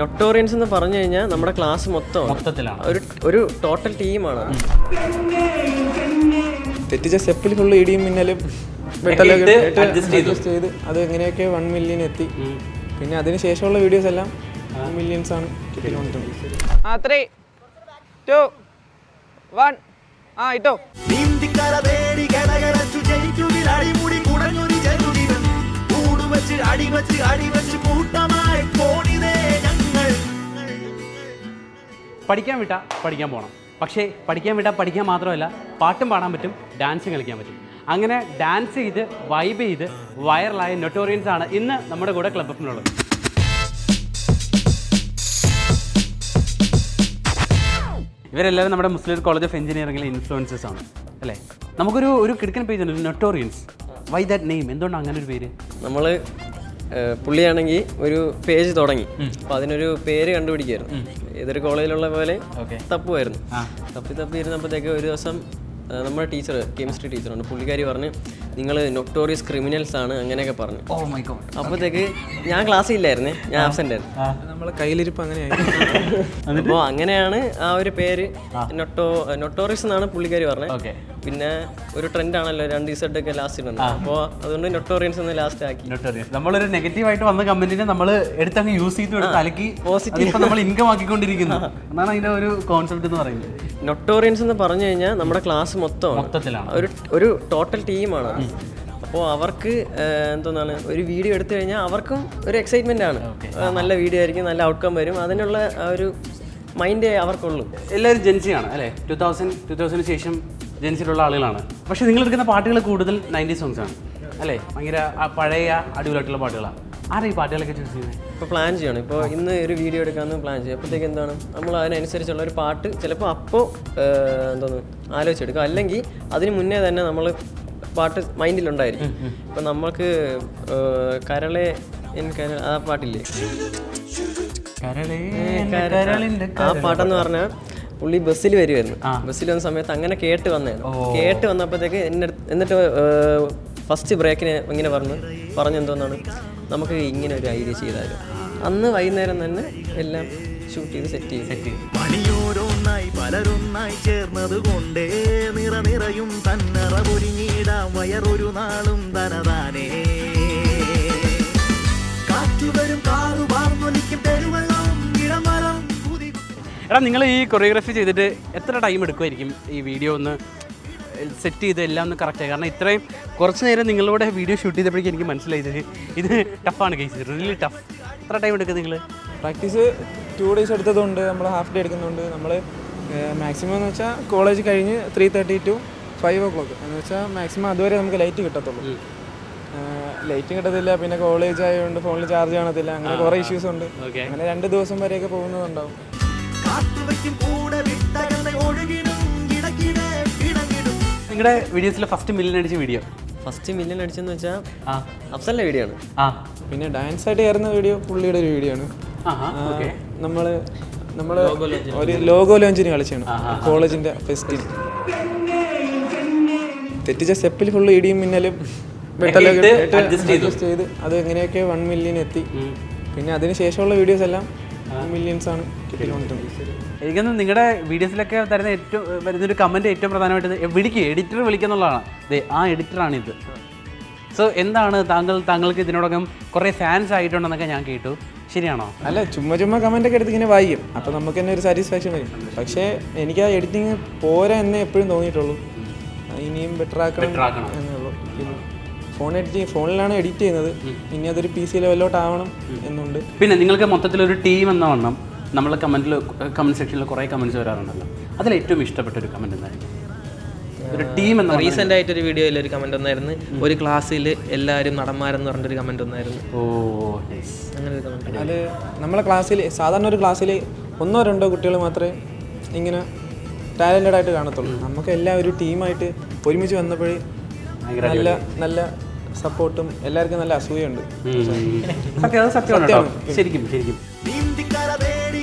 നൊട്ടോറിയൻസ് എന്ന് പറഞ്ഞു കഴിഞ്ഞാൽ നമ്മുടെ ക്ലാസ് മൊത്തം മൊത്തത്തിലാണ്. ഒരു ഒരു ടോട്ടൽ ടീമാണ് തെറ്റിച്ച സ്റ്റെപ്പിൽ ഫുള്ള് ഇടിയും മിന്നലും ഇട്ട് adjust ചെയ്തു. അഡ്ജസ്റ്റ് ചെയ്ത് അത് എങ്ങനെയൊക്കെ വൺ മില്യൺ എത്തി. പിന്നെ അതിന് ശേഷമുള്ള വീഡിയോസ് എല്ലാം മില്യൺസ് ആണ് കിട്ടിക്കൊണ്ടിരിക്കുന്നത് ആ ത്രീ ടു വൺ ആ ഇട്ടോ. നീന്തിക്കര തേടി കരകരച്ചു ജയിക്കുവിൽ അടിമുടി കുടഞ്ഞൊരു ചെറുകിടം. കൂടുവച്ച് അടിവച്ച് അടിവച്ച് പഠിക്കാൻ വിട്ടാൽ പഠിക്കാൻ പോകണം പക്ഷേ പഠിക്കാൻ വിട്ടാൽ പഠിക്കാൻ മാത്രമല്ല പാട്ടും പാടാൻ പറ്റും ഡാൻസും കളിക്കാൻ പറ്റും. അങ്ങനെ ഡാൻസ് ചെയ്ത് വൈബ് ചെയ്ത് വൈറലായ നൊട്ടോറിയൻസ് ആണ് ഇന്ന് നമ്മുടെ കൂടെ ക്ലബ് എഫിനുള്ളത് ഇവരെല്ലാവരും നമ്മുടെ മുസ്ലിം കോളേജ് ഓഫ് എഞ്ചിനീയറിംഗിലെ ഇൻഫ്ലുവൻസസ് ആണ് അല്ലേ? നമുക്കൊരു ഒരു കിടക്കൻ പേജ് ഉണ്ട് നൊട്ടോറിയൻസ് വൈ ദാറ്റ് നെയിം എന്തുകൊണ്ടാണ് അങ്ങനെ ഒരു പേര്? നമ്മൾ പുള്ളിയാണെങ്കിൽ ഒരു പേജ് തുടങ്ങി. അപ്പോൾ അതിനൊരു പേര് കണ്ടുപിടിക്കായിരുന്നു. ഏതൊരു കോളേജിലുള്ള പോലെ. തപ്പുമായിരുന്നു. തപ്പി തപ്പി ഇരുന്നപ്പോഴത്തേക്ക് ഒരു ദിവസം നമ്മുടെ ടീച്ചർ കെമിസ്ട്രി ടീച്ചറുണ്ട്. പുള്ളിക്കാരി പറഞ്ഞ് നിങ്ങൾ നൊട്ടോറിയസ് ക്രിമിനൽസ് ആണ് അങ്ങനെയൊക്കെ പറഞ്ഞു. ഓ മൈ ഗോഡ് അപ്പോഴത്തേക്ക് ഞാൻ ക്ലാസ്സിൽ ഇല്ലായിരുന്നേ ഞാൻ ആബ്സെന്റ് ആയിരുന്നു. നമ്മളെ കയ്യിലിരിപ്പ് അങ്ങനെയായിരുന്നു അപ്പോൾ അങ്ങനെയാണ് ആ ഒരു പേര് നൊട്ടോ നൊട്ടോറിയസ് എന്നാണ് പുള്ളിക്കാരി പറഞ്ഞത് ഓക്കെ പിന്നെ ഒരു ട്രെൻഡ് ആണല്ലോ രണ്ട് ദിവസമായിട്ട് ഒക്കെ ലാസ്റ്റ് ഇടുന്നത് അപ്പോൾ അതുകൊണ്ട് നൊട്ടോറിയൻസ് എന്ന് ലാസ്റ്റ് ആക്കി. നൊട്ടോറിയൻസ് നമ്മളൊരു നെഗറ്റീവ് ആയിട്ട് വന്ന കമന്റിനെ നമ്മൾ എടുത്തങ്ങ് യൂസ് ചെയ്ത് അലക്കി. Positive. ഇപ്പൊ നമ്മൾ ഇൻകം ആക്കിക്കൊണ്ടിരിക്കുന്നു. എന്നാണ് അതിന്റെ ഒരു കോൺസെപ്റ്റ് എന്ന് പറയുന്നത്. നൊട്ടോറിയൻസ് എന്ന് പറഞ്ഞു കഴിഞ്ഞാൽ നമ്മുടെ ക്ലാസ് മൊത്തം മൊത്തത്തിലാണ്. ഒരു ഒരു ടോട്ടൽ ടീമാണ് അപ്പോൾ അവർക്ക് എന്തോന്നാണ് ഒരു വീഡിയോ എടുത്തു കഴിഞ്ഞാൽ അവർക്കും ഒരു എക്സൈറ്റ്മെന്റ് ആണ്. നല്ല വീഡിയോ ആയിരിക്കും നല്ല ഔട്ട്കം വരും. അതിനുള്ള ആ ഒരു മൈൻഡേ അവർക്കുള്ളൂ. എല്ലാവരും ജെൻസിയാണ് അല്ലേ? ടു തൗസൻഡ് ടു തൗസൻഡിന് ശേഷം ജെൻസിലുള്ള ആളുകളാണ്. പക്ഷേ നിങ്ങൾ എടുക്കുന്ന പാട്ടുകൾ കൂടുതൽ നയന്റി സോങ്സ് ആണ് അല്ലേ? ഭയങ്കര പഴയ അടിപൊളിയായിട്ടുള്ള പാട്ടുകളാണ്. ആരാ ഈ പാട്ടുകളൊക്കെ ചൂസ് ചെയ്യുന്നത് ഇപ്പോൾ പ്ലാൻ ചെയ്യണം. ഇപ്പോൾ ഇന്ന് ഒരു വീഡിയോ എടുക്കാമെന്ന് പ്ലാൻ ചെയ്യും. അപ്പോഴത്തേക്ക് എന്താണ്? നമ്മൾ അതിനനുസരിച്ചുള്ള ഒരു പാട്ട് ചിലപ്പോൾ അപ്പോൾ എന്തോന്ന് ആലോചിച്ചെടുക്കും. അല്ലെങ്കിൽ അതിന് മുന്നേ തന്നെ നമ്മൾ പാട്ട് മൈൻഡിലുണ്ടായിരിക്കും. ഇപ്പം നമ്മൾക്ക് കരളെ ആ പാട്ടില്ലേ? ആ പാട്ടെന്ന് പറഞ്ഞാൽ പുള്ളി ബസ്സിൽ വരുമായിരുന്നു ബസ്സിൽ വന്ന സമയത്ത് അങ്ങനെ കേട്ട് വന്നതാണ് കേട്ട് വന്നപ്പോഴത്തേക്ക് എന്നെ എന്നിട്ട് ഫസ്റ്റ് ബ്രേക്കിന് ഇങ്ങനെ പറഞ്ഞു. പറഞ്ഞെന്തോന്നാണ്? നമുക്ക് ഇങ്ങനെ ഒരു ഐഡിയ ചെയ്താലും അന്ന് വൈകുന്നേരം തന്നെ എല്ലാം ഷൂട്ട് ചെയ്ത് സെറ്റ് ചെയ്ത്. സെറ്റ് പണിയോരോന്നായി പലരൊന്നായി ചേർന്നത് കൊണ്ടേ നിറ നിറയും തന്നറ പൊരിഞ്ഞിടാം വയറൊരു നാളും തനതാനേ. കാറ്റുവരും കാറു പാർന്നൊലിക്കും പെരുവെള്ളവും ഇടമരം എടാ നിങ്ങൾ ഈ കൊറിയോഗ്രാഫി ചെയ്തിട്ട് എത്ര ടൈം എടുക്കുമായിരിക്കും ഈ വീഡിയോ ഒന്ന് സെറ്റ് ചെയ്ത് എല്ലാം ഒന്ന് കറക്റ്റ് കാരണം ഇത്രയും കുറച്ച് നേരം നിങ്ങളുടെ വീഡിയോ ഷൂട്ട് ചെയ്തപ്പോഴേക്കും എനിക്ക് മനസ്സിലായത് ഇത് ടഫാണ് കേസ് റിയലി ടഫ് എത്ര ടൈം എടുക്കും നിങ്ങൾ പ്രാക്ടീസ് ടു ഡേയ്സ് എടുത്തതുകൊണ്ട് നമ്മൾ ഹാഫ് ഡേ എടുക്കുന്നുണ്ട് നമ്മൾ മാക്സിമം എന്ന് വെച്ചാൽ കോളേജ് കഴിഞ്ഞ് three thirty two five o'clock എന്ന് വെച്ചാൽ മാക്സിമം അതുവരെ നമുക്ക് ലൈറ്റ് കിട്ടത്തുള്ളൂ. ലൈറ്റ് കിട്ടത്തില്ല പിന്നെ കോളേജ് ആയതുകൊണ്ട് ഫോണിൽ ചാർജ് കാണത്തില്ല. അങ്ങനെ കുറേ ഇഷ്യൂസ് ഉണ്ട്. അങ്ങനെ രണ്ട് ദിവസം വരെയൊക്കെ പോകുന്നതുണ്ടാവും. കാത്തുവയ്ക്കും കൂടെ വിട്ടകന്ന് ഇടയ്ക്കിടെ ഇടങ്ങിടും നിങ്ങളുടെ വീഡിയോസിലെ ഫസ്റ്റ് മില്യൻ അടിച്ച വീഡിയോ ഫസ്റ്റ് മില്യൺ അടിച്ചെന്ന് വെച്ചാൽ ആ. അഫ്സലിന്റെ വീഡിയോ ആണ്. ആ. പിന്നെ ഡാൻസ് ആയിട്ട് ചേർന്ന വീഡിയോ പുള്ളിയുടെ ഒരു വീഡിയോ ആണ്. ആഹാ ഓക്കെ നമ്മൾ നമ്മൾ ഒരു ലോഗോ ലോഞ്ചിന് കളിച്ചാണ്. കോളേജിന്റെ ഫെസ്റ്റിൽ തെറ്റിച്ച സ്റ്റെപ്പിൽ ഫുള്ള് ഇടിയും മിന്നലും വെട്ടലൊക്കെ adjust ചെയ്ത്? അത് എങ്ങനെയൊക്കെ വൺ മില്യൻ എത്തി. പിന്നെ അതിന് ശേഷമുള്ള വീഡിയോസ് എല്ലാം മില്യൺസ് ആണ് എനിക്കൊന്ന് നിങ്ങളുടെ വീഡിയോസിലൊക്കെ തരുന്ന ഏറ്റവും വരുന്നൊരു കമന്റ് ഏറ്റവും പ്രധാനമായിട്ട് വിളിക്കുക എഡിറ്റർ വിളിക്കുന്നുള്ളതാണ്. അതെ ആ എഡിറ്ററാണ് ഇത് സോ എന്താണ് താങ്കൾ താങ്കൾക്ക് ഇതിനോടകം കുറേ ഫാൻസ് ആയിട്ടുണ്ടെന്നൊക്കെ ഞാൻ കേട്ടു. ശരിയാണോ? അല്ല ചുമ്മാ ചുമ്മാ കമന്റ് ഒക്കെ എടുത്ത് ഇങ്ങനെ വായിക്കും. അപ്പോൾ നമുക്ക് തന്നെ ഒരു സാറ്റിസ്ഫാക്ഷൻ വരും. പക്ഷേ എനിക്ക് ആ എഡിറ്റിങ് പോരാ എന്നേ എപ്പോഴും തോന്നിയിട്ടുള്ളൂ. ഇനിയും ബെറ്റർ ആക്കണം ആക്കണം. ഫോൺ എഡിറ്റ് ഫോണിലാണ് എഡിറ്റ് ചെയ്യുന്നത്. ഇനി അതൊരു പി സി ലെവലിലോട്ട് ആവണം എന്നുണ്ട്. പിന്നെ നിങ്ങൾക്ക് മൊത്തത്തിൽ ഒരു ടീം എന്ന വണ്ണം നമ്മളെ കമന്റിൽ കമന്റ് സെക്ഷനിൽ കുറേ കമന്റ്സ് വരാറുണ്ടല്ലോ. അതിൽ ഏറ്റവും ഇഷ്ടപ്പെട്ട ഒരു കമന്റ് എന്തായിരുന്നു ഒരു ടീം എന്ന റീസെന്റ് ആയിട്ട് ഒരു വീഡിയോയിൽ ഒരു കമന്റ് ഒന്നായിരുന്നു ഒരു ക്ലാസ്സിൽ എല്ലാവരും നടന്മാരെന്ന് പറഞ്ഞൊരു കമന്റ് ഒന്നായിരുന്നു ഓ അങ്ങനെ ഒരു കമന്റ് അത് നമ്മളെ ക്ലാസ്സിൽ സാധാരണ ഒരു ക്ലാസ്സിൽ ഒന്നോ രണ്ടോ കുട്ടികൾ മാത്രമേ ഇങ്ങനെ ടാലന്റഡ് ആയിട്ട് കാണത്തുള്ളൂ. നമുക്ക് എല്ലാം ഒരു ടീമായിട്ട് ഒരുമിച്ച് വന്നപ്പോഴേ നല്ല നല്ല സപ്പോർട്ടും എല്ലാവർക്കും നല്ല അസൂയുണ്ട് സത്യം അത് സത്യമാണ് കേട്ടോ. ശരിക്കും ശരിക്കും. നീന്തിക്കര തേടി